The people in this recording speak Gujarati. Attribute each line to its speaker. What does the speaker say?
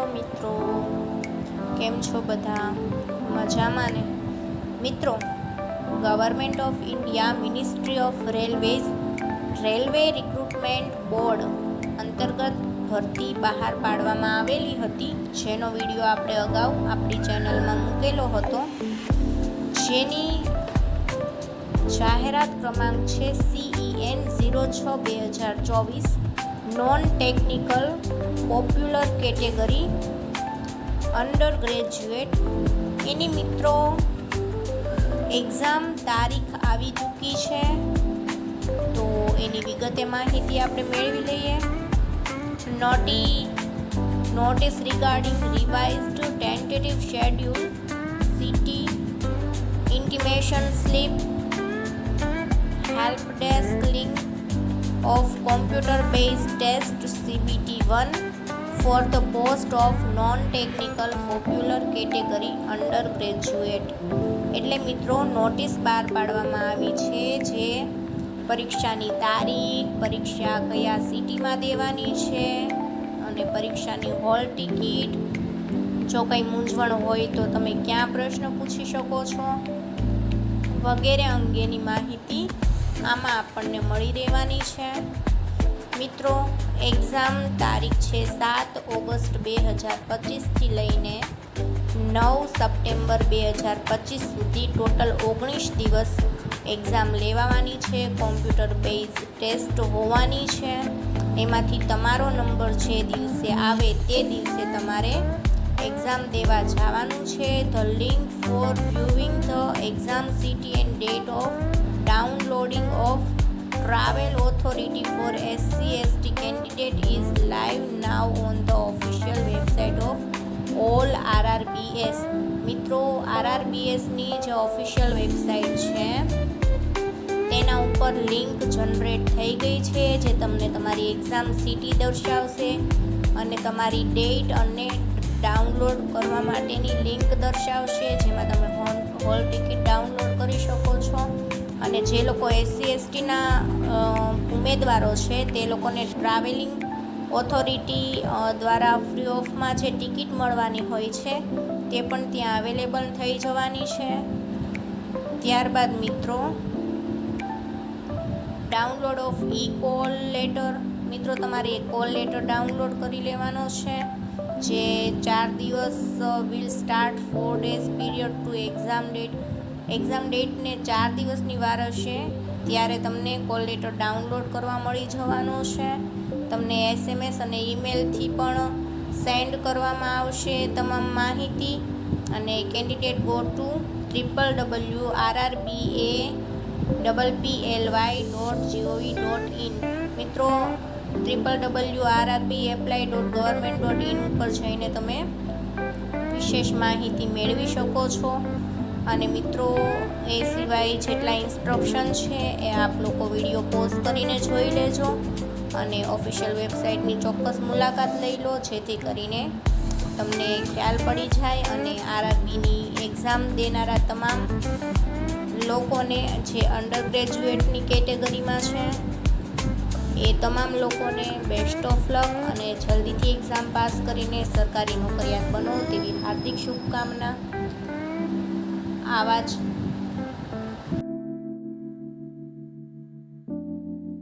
Speaker 1: હેલો મિત્રો, કેમ છો બધા? મજામાં ને? મિત્રો government of India ministry of railways railway recruitment board અંતર્ગત ભરતી બહાર પાડવામાં આવેલી હતી, જેનો વીડિયો આપણે અગાઉ આપણી ચેનલમાં મૂકેલો હતો. જેની જાહેરાત ક્રમાંક છે સીઈએન ઝીરો છ બે હજાર ચોવીસ non technical popular category under graduate એની મિત્રો એક્ઝામ તારીખ આવી ચૂકી છે, તો એની વિગતે માહિતી આપણે મેળવી લઈએ. Naughty notice regarding revised tentative schedule city intimation slip help desk link of computer based test cbt 1 for the post of non technical popular category undergraduate. એટલે મિત્રો નોટિસ બહાર પાડવામાં આવી છે જે પરીક્ષાની તારીખ, પરીક્ષા કયા સિટીમાં દેવાની છે અને પરીક્ષાની હોલ ટિકિટ જો કંઈ મૂંઝવણ હોય તો તમે ક્યાં પ્રશ્ન પૂછી શકો છો? વગેરે અંગેની માહિતી આમાં આપણને મળી રહેવાની છે. મિત્રો એક્ઝામ તારીખ છે સાત ઓગસ્ટ બે હજાર પચીસથી લઈને નવ સપ્ટેમ્બર બે હજાર પચીસ સુધી ટોટલ ઓગણીસ દિવસ એક્ઝામ લેવાવાની છે. કોમ્પ્યુટર બેઝ ટેસ્ટ હોવાની છે. એમાંથી તમારો નંબર જે દિવસે આવે તે દિવસે તમારે એક્ઝામ દેવા જવાનું છે. The link for viewing the exam city and date of downloading of travel authority for SC ST candidate is live now on the official website of all RRBs મિત્રો આરઆરબીએસની જે ઓફિશિયલ વેબસાઇટ છે, તેના ઉપર લિંક જનરેટ થઈ ગઈ છે, જે તમને તમારી એક્ઝામ સિટી દર્શાવશે અને તમારી ડેટ અને ડાઉનલોડ કરવા માટેની લિંક દર્શાવશે, જેમાં તમે હોલ ટિકિટ ડાઉનલોડ કરી શકો છો. અને જે લોકો એસસી એસટીના ઉમેદવારો છે, તે લોકોને ટ્રાવેલિંગ ઓથોરિટી દ્વારા ફ્રી ઓફમાં જે ટિકિટ મળવાની હોય છે, તે પણ ત્યાં અવેલેબલ થઈ જવાની છે. ત્યારબાદ મિત્રો download of E call letter મિત્રો, તમારે એ કોલ લેટર ડાઉનલોડ કરી લેવાનો છે, જે ચાર દિવસ will start four days period to exam date exam date ચાર દિવસની વાર હશે, ત્યારે તમને કોલ લેટર ડાઉનલોડ કરવા મળી જવાનો છે. તમને એસએમએસ અને ઈમેલથી પણ સેન્ડ કરવામાં આવશે તમામ માહિતી. અને candidate go to triple W RRB A double P L Y dot GOV dot in મિત્રો triple W RRB apply dot government dot in ઉપર જઈને તમે વિશેષ માહિતી મેળવી શકો છો. અને મિત્રો, એ સિવાય જેટલા ઇન્સ્ટ્રક્શન છે, એ આપ લોકો વીડિયો પોઝ કરીને જોઈ લેજો અને ઓફિશિયલ વેબસાઇટની ચોક્કસ મુલાકાત લઈ લો, જેથી કરીને તમને ખ્યાલ પડી જાય અને આરઆરબીની એક્ઝામ દેનારા તમામ લોકોને જે અંડર ગ્રેજ્યુએટની કેટેગરીમાં છે, એ તમામ લોકોને બેસ્ટ ઓફ લક અને જલ્દીથી એક્ઝામ પાસ કરીને સરકારી નોકરિયાત બનો તેવી હાર્દિક શુભકામના. આવા જ